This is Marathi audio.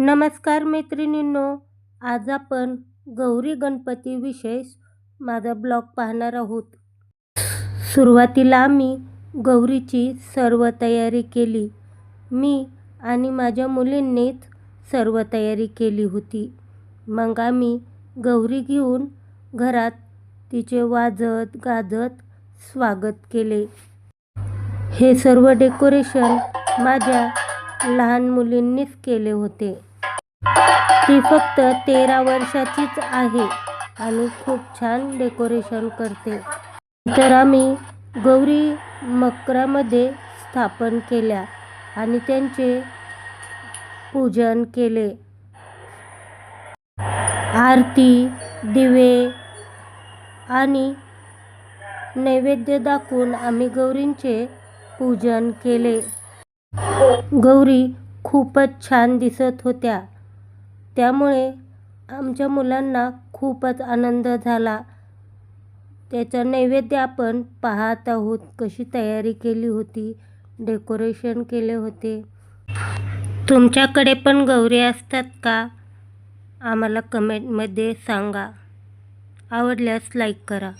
नमस्कार मैत्रिणींनो आज आपण गौरी गणपती विशेष माझा ब्लॉग पाहणार आहोत. सुरुवातीला आम्ही गौरीची सर्व तयारी केली. मी आणि माझ्या मुलींनीच सर्व तयारी केली होती. मग आम्ही गौरी घेऊन घरात तिचे वाजत गाजत स्वागत केले. हे सर्व डेकोरेशन माझ्या लहान मुलींनीच केले होते. ती फक्त तेरा वर्षाचीच आहे आणि खूप छान डेकोरेशन करते. तर आम्ही गौरी मकरामध्ये स्थापन केल्या आणि त्यांचे पूजन केले. आरती दिवे आणि नैवेद्य दाखवून आम्ही गौरींचे पूजन केले. गौरी खूपच छान दिसत होत्या. त्यामुळे आमच्या मुलांना खूपच आनंद झाला. त्याचा नैवेद्य आपण पाहत आहोत कशी तयारी केली होती डेकोरेशन केले होते. तुमच्याकडे पण गौरी असतात का? आम्हाला कमेंटमध्ये सांगा. आवडल्यास लाईक करा.